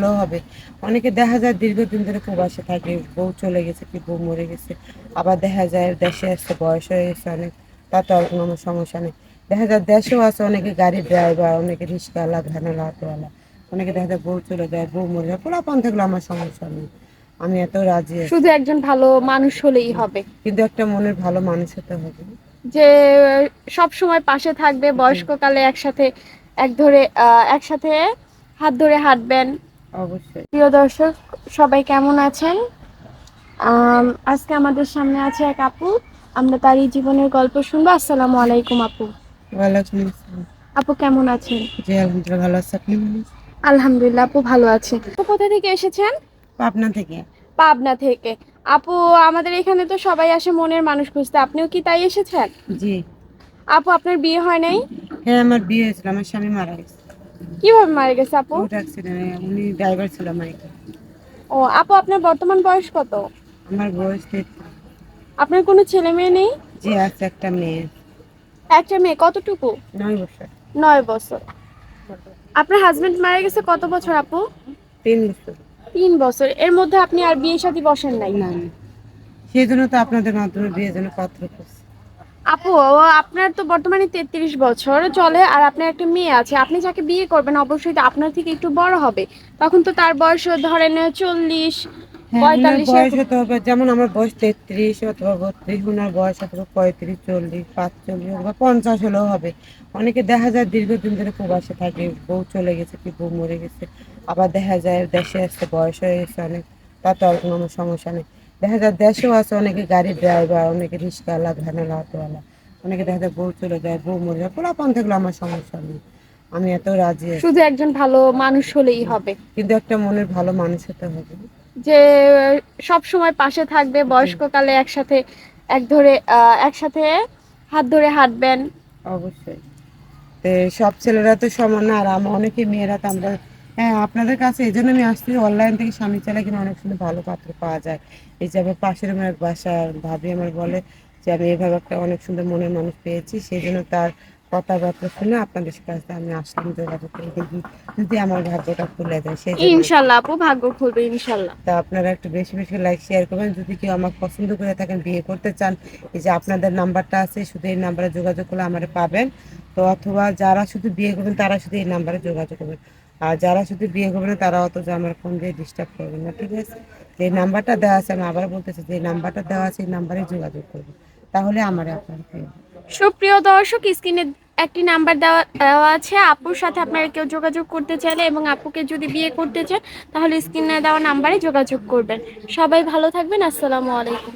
ভালো হবে। অনেকে দেখা যায় দীর্ঘদিন ধরে প্রবাসে থাকে বউ চলে গেছে কি বউ মরে গেছে। আবার দেখা যায় দেশে আসছে বয়স হয়ে গেছে অনেক তাতে আর কোনো সমস্যা নেই। দেখা যায় দেশেও আছে অনেকে গাড়ি ড্রাইভার অনেকে রিক্সাওয়ালা ভ্যানালা অটোওয়ালা। অনেকে দেখা যায় বউ চলে যায় বউ মরে যায়। পোলাপান থাকলে আমার সমস্যা নেই। আমি এত রাজি শুধু একজন ভালো মানুষ হলেই হবে। কিন্তু একটা মনের ভালো মানুষ হতে হবে। যে সব সময় পাশে থাকবে বয়স্ককালে একসাথে এক ধরে একসাথে হাত ধরে হাঁটবেন অবশ্যই। প্রিয় দর্শক সবাই কেমন আছেন? আজকে আমাদের সামনে আছে এক আপু। আমরা তারই জীবনের গল্প শুনব। আসসালামু আলাইকুম আপু। ওয়ালাইকুম আসসালাম। আপু কেমন আছেন? জি আলহামদুলিল্লাহ ভালো আছে। আপনি ভালো? আলহামদুলিল্লাহ আপু ভালো আছে। আপু কোথা থেকে এসেছেন? পাবনা থেকে। পাবনা থেকে। আপু আমাদের এখানে তো সবাই আসে মনের মানুষ খুঁজতে। আপনিও কি তাই এসেছেন? জি। আপু আপনার বিয়ে হয় নাই? হ্যাঁ আমার বিয়ে হয়েছিল। আমার স্বামী মারা গেছে। কীভাবে মারা গেছে আপু? রোড অ্যাক্সিডেন্টে উনি ড্রাইভার ছিল মাইকে ও আপু আপনার বর্তমান বয়স কত? আমার বয়স তেত্রিশ। আপনার কোনো ছেলে মেয়ে নেই? জি আছে একটা মেয়ে। একটা মেয়ে কতটুকু? নয় বছর। নয় বছর। আপনার হাজবেন্ড মারা গেছে কত বছর আপু? তিন বছর। তিন বছর। এর মধ্যে আপনি আর বিয়ে সাথে বসেন নাই? না। সেই জন্য তো আপনাদের মাধ্যমে বিয়ের জন্য পাত্র করছি আপু আপনার তো বর্তমানে তেত্রিশ বছর চলে আর আপনার একটা মেয়ে আছে। আপনি যাকে বিয়ে করবেন অবশ্যই তো আপনার থেকে একটু বড় হবে। তখন তো তার বয়স ধরেন চল্লিশ হ্যাঁ পঁয়তাল্লিশ বয়স হতে হবে যেমন আমার বয়স তেত্রিশ অথবা বত্রিশ ওনার বয়স অথবা পঁয়ত্রিশ চল্লিশ পাঁচচল্লিশ অথবা পঞ্চাশ হলেও হবে। অনেকে দেখা যায় দীর্ঘদিন ধরে প্রবাসে থাকে বউ চলে গেছে কি বউ মরে গেছে আবার দেখা যায় দেশে আসছে বয়স হয়ে গেছে অনেক তাতে আর কোনো সমস্যা নেই। দেখা যায় দেশেও আছে অনেকে গাড়ির ড্রাইভার অনেকে রিক্সাওয়ালা ভ্যানালা অটোওয়ালা অনেকে দেখা যায় বউ চলে যায় বউ মরে যায় পোলাপান থাকলে আমার সমস্যা নেই। আমি এত রাজি শুধু একজন ভালো মানুষ হলেই হবে। কিন্তু একটা মনের ভালো মানুষ হতে হবে। যে সব সময় পাশে থাকবে বয়স্ককালে একসাথে এক ধরে একসাথে হাত ধরে হাঁটবেন। অবশ্যই। তো সব ছেলেরা তো সমান না আর আমরা অনেকে মেয়েরা তো আমরা হ্যাঁ আপনাদের কাছে এই জন্য আমি আসছি অনলাইন থেকে স্বামী চালা কিনা অনেক সুন্দর ভালো পাত্র পাওয়া যায়। এই যে আমার পাশের আমার এক বাসা ভাবি আমার বলে যে আমি এইভাবে একটা অনেক সুন্দর মনের মানুষ পেয়েছি সেই জন্য তার কথাবার্তা শুনে আপনাদের কাছে আমি আসলাম যোগাযোগ করে দেখি যদি আমার ভাগ্যটা খুলে যায়। সেই ইনশাল্লাহ আপু ভাগ্য খুলবে ইনশাল্লাহ। তা আপনারা একটু বেশি বেশি লাইক শেয়ার করবেন। যদি কেউ আমাকে পছন্দ করে থাকেন বিয়ে করতে চান এই যে আপনাদের নাম্বারটা আছে শুধু এই নাম্বারে যোগাযোগ করলে আমার পাবেন। তো অথবা যারা শুধু বিয়ে করবেন তারা শুধু এই নাম্বারে যোগাযোগ করবেন। আর যারা শুধু বিয়ে করবেন না, তারা অত আমার ফোন দিয়ে ডিস্টার্ব করবেন না ঠিক আছে? যে নাম্বারটা দেওয়া আছে আমি আবার বলতেছি যে নাম্বারটা দেওয়া আছে এই নাম্বারে যোগাযোগ করবেন তাহলে আমার আপনার সুপ্রিয় দর্শক স্ক্রিনে একটি নাম্বার দেওয়া দেওয়া আছে। আপুর সাথে আপনারা কেউ যোগাযোগ করতে চাইলে এবং আপুকে যদি বিয়ে করতে চান তাহলে স্ক্রিনে দেওয়া নাম্বারে যোগাযোগ করবেন। সবাই ভালো থাকবেন। আসসালামু আলাইকুম।